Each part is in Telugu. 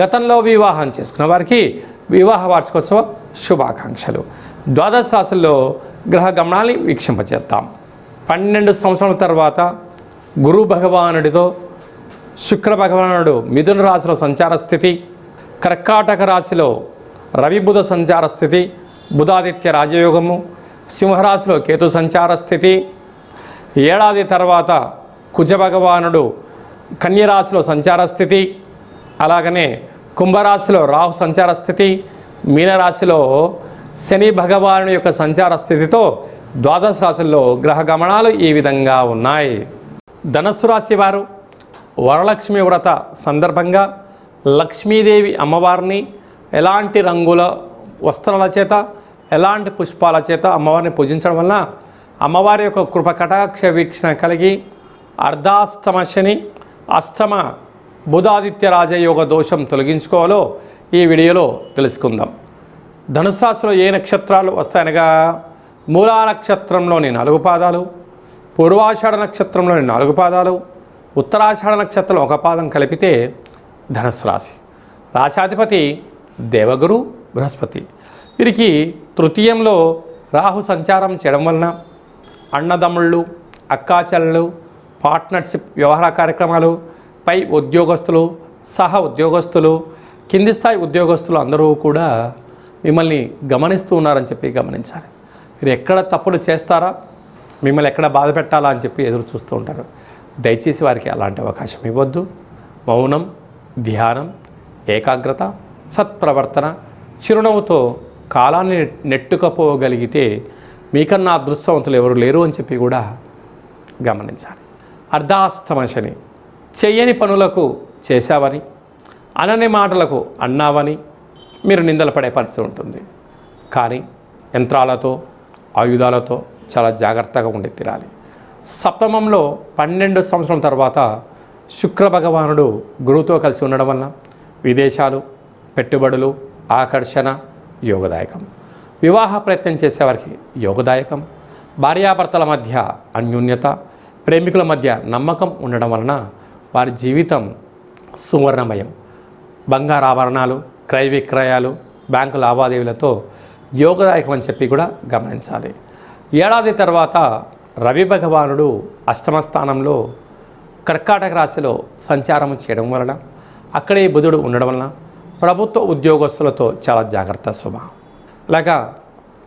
గతంలో వివాహం చేసుకున్న వారికి వివాహ వార్షికోత్సవ శుభాకాంక్షలు. ద్వాదశ రాశుల్లో గ్రహ గమనాన్ని వీక్షింపచేద్దాం. పన్నెండు సంవత్సరాల తర్వాత గురు భగవానుడితో శుక్ర భగవానుడు మిథున రాశిలో సంచార స్థితి కర్కాటక రాశిలో రవిబుధ సంచార స్థితి బుధాదిత్య రాజయోగము సింహరాశిలో కేతు సంచార స్థితి ఏడాది తర్వాత కుజ భగవానుడు కన్యరాశిలో సంచార స్థితి అలాగనే కుంభరాశిలో రాహు సంచార స్థితి మీనరాశిలో శని భగవాను యొక్క సంచార స్థితితో ద్వాదశ రాశుల్లో గ్రహ గమనాలు ఈ విధంగా ఉన్నాయి. ధనస్సు రాశి వారు వరలక్ష్మి వ్రత సందర్భంగా లక్ష్మీదేవి అమ్మవారిని ఎలాంటి రంగుల వస్త్రాల చేత ఎలాంటి పుష్పాల చేత అమ్మవారిని పూజించడం వలన అమ్మవారి యొక్క కృప కటాక్ష వీక్షణ కలిగి అర్ధాష్టమ శని అష్టమ బుధాదిత్య రాజయోగ దోషం తొలగించుకోవాలో ఈ వీడియోలో తెలుసుకుందాం. ధనుసు రాశిలో ఏ నక్షత్రాలు వస్తాయనగా మూలా నక్షత్రంలోని నాలుగు పాదాలు పూర్వాషాఢ నక్షత్రంలోని నాలుగు పాదాలు ఉత్తరాషాఢ నక్షత్రం ఒక పాదం కలిపితే ధనుసు రాశి. రాశాధిపతి దేవగురు బృహస్పతి. వీరికి తృతీయంలో రాహు సంచారం చేయడం వలన అన్నదమ్ముళ్ళు అక్కాచెల్లెలు పార్ట్నర్షిప్ వ్యవహార కార్యక్రమాలు పై ఉద్యోగస్తులు సహ ఉద్యోగస్తులు కింది స్థాయి ఉద్యోగస్తులు అందరూ కూడా మిమ్మల్ని గమనిస్తూ ఉన్నారని చెప్పి గమనించాలి. మీరు ఎక్కడ తప్పులు చేస్తారా? మిమ్మల్ని ఎక్కడ బాధ పెట్టాలా అని చెప్పి ఎదురు చూస్తూ ఉంటారు. దయచేసి వారికి అలాంటి అవకాశం ఇవ్వద్దు. మౌనం ధ్యానం ఏకాగ్రత సత్ప్రవర్తన చిరునవ్వుతో కాలాన్ని నెట్టుకపోగలిగితే మీకన్నా అదృష్టవంతులు ఎవరు లేరు అని చెప్పి కూడా గమనించాలి. అర్ధాష్టమ శని. చెయ్యని పనులకు చేశావని అనని మాటలకు అన్నావని మీరు నిందలు పడే పరిస్థితి ఉంటుంది. కానీ యంత్రాలతో ఆయుధాలతో చాలా జాగ్రత్తగా ఉండి తీరాలి. సప్తమంలో పన్నెండు సంవత్సరం తర్వాత శుక్ర భగవానుడు గురువుతో కలిసి ఉండడం వలన విదేశాలు పెట్టుబడులు ఆకర్షణ యోగదాయకం. వివాహ ప్రయత్నం చేసేవారికి యోగదాయకం. భార్యాభర్తల మధ్య అన్యోన్యత ప్రేమికుల మధ్య నమ్మకం ఉండడం వలన వారి జీవితం సువర్ణమయం. బంగారు ఆభరణాలు క్రయ విక్రయాలు బ్యాంకు లావాదేవీలతో యోగదాయకం అని చెప్పి కూడా గమనించాలి. ఏడాది తర్వాత రవి భగవానుడు అష్టమ స్థానంలో కర్కాటక రాశిలో సంచారం చేయడం వలన అక్కడే బుధుడు ఉండడం వలన ప్రభుత్వ ఉద్యోగస్తులతో చాలా జాగ్రత్త శుభ. అలాగా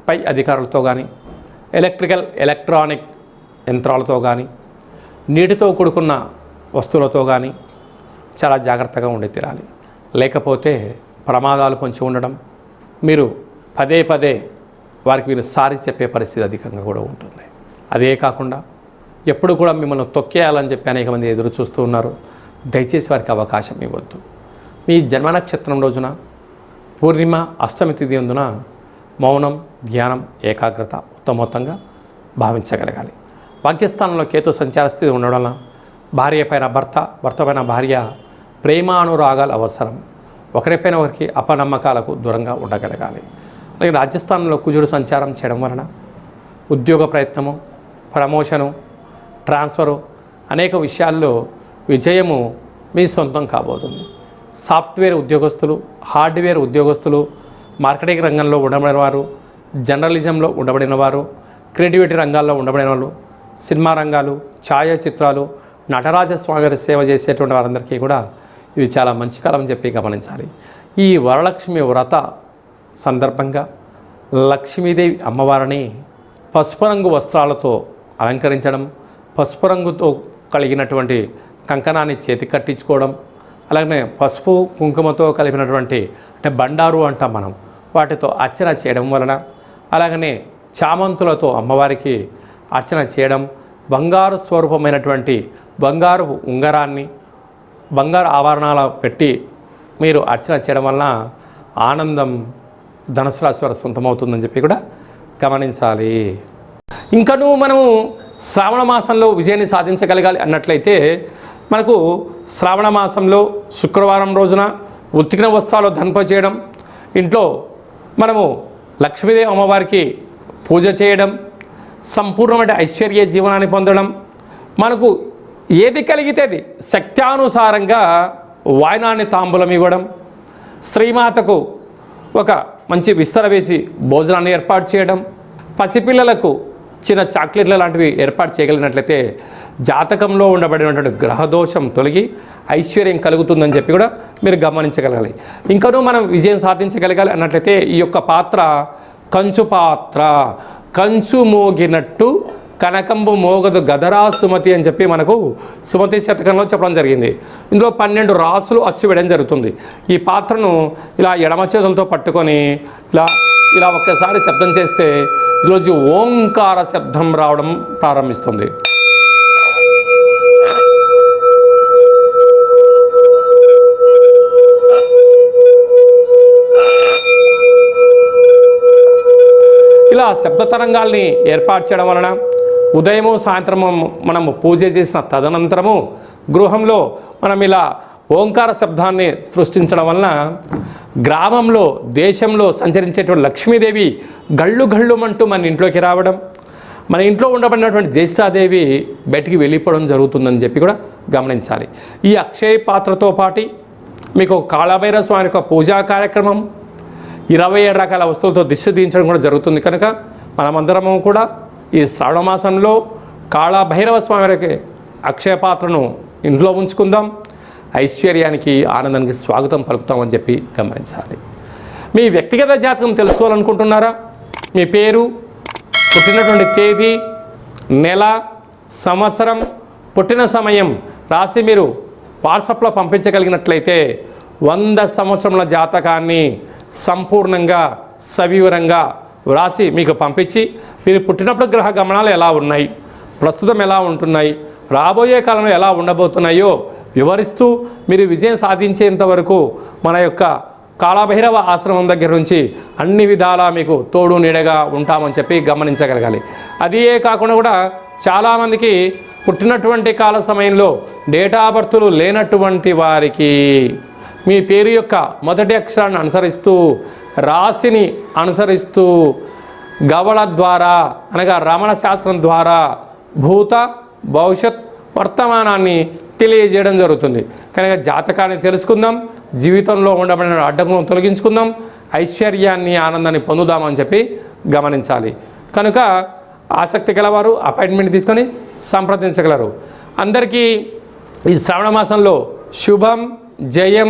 పై అధికారులతో కానీ ఎలక్ట్రికల్ ఎలక్ట్రానిక్ యంత్రాలతో కానీ నీటితో కూడుకున్న వస్తువులతో కానీ చాలా జాగ్రత్తగా ఉండి తీరాలి. లేకపోతే ప్రమాదాలు పొంచి ఉండడం మీరు పదే పదే వారికి మీరు సారి చెప్పే పరిస్థితి అధికంగా కూడా ఉంటుంది. అదే కాకుండా ఎప్పుడు కూడా మిమ్మల్ని తొక్కేయాలని చెప్పి అనేక మంది ఎదురు చూస్తూ ఉన్నారు. దయచేసి వారికి అవకాశం ఇవ్వద్దు. మీ జన్మ నక్షత్రం రోజున పూర్ణిమ అష్టమి తిథి అందున మౌనం ధ్యానం ఏకాగ్రత ఉత్తమోత్తంగా భావించగలగాలి. భాగ్యస్థానంలో కేతు సంచార స్థితి ఉండడం వల్ల భార్య పైన భర్త భర్త పైన భార్య ప్రేమానురాగాలు అవసరం. ఒకరిపైన ఒకరికి అపనమ్మకాలకు దూరంగా ఉండగలగాలి. అలాగే రాజస్థానంలో కుజుడు సంచారం చేయడం వలన ఉద్యోగ ప్రయత్నము ప్రమోషను ట్రాన్స్ఫరు అనేక విషయాల్లో విజయము మీ సొంతం కాబోతుంది. సాఫ్ట్వేర్ ఉద్యోగస్తులు హార్డ్వేర్ ఉద్యోగస్తులు మార్కెటింగ్ రంగంలో ఉండబడిన వారు జర్నలిజంలో ఉండబడిన వారు క్రియేటివిటీ రంగాల్లో ఉండబడిన వాళ్ళు సినిమా రంగాలు ఛాయాచిత్రాలు నటరాజస్వామి గారి సేవ చేసేటువంటి వారందరికీ కూడా ఇది చాలా మంచి కాలం అని చెప్పి గమనించాలి. ఈ వరలక్ష్మి వ్రత సందర్భంగా లక్ష్మీదేవి అమ్మవారిని పసుపు రంగు వస్త్రాలతో అలంకరించడం పసుపు రంగుతో కలిగినటువంటి కంకణాన్ని చేతి కట్టించుకోవడం అలాగే పసుపు కుంకుమతో కలిపినటువంటి అంటే బండారు అంటాం మనం వాటితో అర్చన చేయడం వలన అలాగనే చామంతులతో అమ్మవారికి అర్చన చేయడం బంగారు స్వరూపమైనటువంటి బంగారు ఉంగరాన్ని బంగారు ఆభరణాలు పెట్టి మీరు అర్చన చేయడం వలన ఆనందం ధనుసు రాశి వారు సొంతమవుతుందని చెప్పి కూడా గమనించాలి. ఇంకనూ మనము శ్రావణ మాసంలో విజయాన్ని సాధించగలగాలి అన్నట్లయితే మనకు శ్రావణ మాసంలో శుక్రవారం రోజున ఉతికిన వస్త్రాలు ధన్ప చేయడం ఇంట్లో మనము లక్ష్మీదేవి అమ్మవారికి పూజ చేయడం సంపూర్ణమైన ఐశ్వర్య జీవనాన్ని పొందడం. మనకు ఏది కలిగితే అది శక్త్యానుసారంగా వాయనాన్ని తాంబూలం ఇవ్వడం. శ్రీమాతకు ఒక మంచి విస్తర వేసి భోజనాన్ని ఏర్పాటు చేయడం. పసిపిల్లలకు చిన్న చాక్లెట్ల లాంటివి ఏర్పాటు చేయగలిగినట్లయితే జాతకంలో ఉండబడినటువంటి గ్రహదోషం తొలగి ఐశ్వర్యం కలుగుతుందని చెప్పి కూడా మీరు గమనించగలగాలి. ఇంకనూ మనం విజయం సాధించగలగాలి అన్నట్లయితే ఈ యొక్క పాత్ర కంచు పాత్ర. కంచు మోగినట్టు కనకంబు మోగదు గదరా సుమతి అని చెప్పి మనకు సుమతి శతకంలో చెప్పడం జరిగింది. ఇందులో పన్నెండు రాసులు అచ్చు వేయడం జరుగుతుంది. ఈ పాత్రను ఇలా ఎడమ చేతులతో పట్టుకొని ఇలా ఇలా ఒక్కసారి శబ్దం చేస్తే ఈరోజు ఓంకార శబ్దం రావడం ప్రారంభిస్తుంది. ఇలా శబ్ద తరంగాల్ని ఏర్పాటు చేయడం వలన ఉదయము సాయంత్రము మనము పూజ చేసిన తదనంతరము గృహంలో మనం ఇలా ఓంకార శబ్దాన్ని సృష్టించడం వలన గ్రామంలో దేశంలో సంచరించేటువంటి లక్ష్మీదేవి గళ్ళు గళ్ళుమంటూ మన ఇంట్లోకి రావడం మన ఇంట్లో ఉండబడినటువంటి జ్యేష్ఠాదేవి బయటికి వెళ్ళిపోవడం జరుగుతుందని చెప్పి కూడా గమనించాలి. ఈ అక్షయ పాత్రతో పాటి మీకు కాళభైర స్వామి యొక్క పూజా కార్యక్రమం ఇరవై ఏడు రకాల వస్తువులతో దిష్టి దించడం కూడా జరుగుతుంది. కనుక మనమందరము కూడా ఈ శ్రావణ మాసంలో కాళభైరవ స్వామి వారికి అక్షయపాత్రను ఇంట్లో ఉంచుకుందాం. ఐశ్వర్యానికి ఆనందానికి స్వాగతం పలుకుతామని చెప్పి గమనించాలి. మీ వ్యక్తిగత జాతకం తెలుసుకోవాలనుకుంటున్నారా? మీ పేరు పుట్టినటువంటి తేదీ నెల సంవత్సరం పుట్టిన సమయం రాసి మీరు వాట్సాప్లో పంపించగలిగినట్లయితే వంద సంవత్సరముల జాతకాన్ని సంపూర్ణంగా సవివరంగా వ్రాసి మీకు పంపించి మీరు పుట్టినప్పుడు గ్రహ గమనాలు ఎలా ఉన్నాయి? ప్రస్తుతం ఎలా ఉంటున్నాయి? రాబోయే కాలంలో ఎలా ఉండబోతున్నాయో వివరిస్తూ మీరు విజయం సాధించేంత వరకు మన యొక్క కాళభైరవ ఆశ్రమం దగ్గర నుంచి అన్ని విధాలా మీకు తోడు నీడగా ఉంటామని చెప్పి గమనించగలగాలి. అదే కాకుండా కూడా చాలామందికి పుట్టినటువంటి కాల సమయంలో డేటా బర్తులు లేనటువంటి వారికి మీ పేరు యొక్క మొదటి అక్షరాన్ని అనుసరిస్తూ రాశిని అనుసరిస్తూ గవళ ద్వారా అనగా రమణ శాస్త్రం ద్వారా భూత భవిష్యత్ వర్తమానాన్ని తెలియజేయడం జరుగుతుంది. కనుక జాతకాన్ని తెలుసుకుందాం జీవితంలో ఉండబడిన అడ్డంకులను తొలగించుకుందాం ఐశ్వర్యాన్ని ఆనందాన్ని పొందుదామని చెప్పి గమనించాలి. కనుక ఆసక్తి గలవారు అపాయింట్మెంట్ తీసుకొని సంప్రదించగలరు. అందరికీ ఈ శ్రావణ మాసంలో శుభం జయం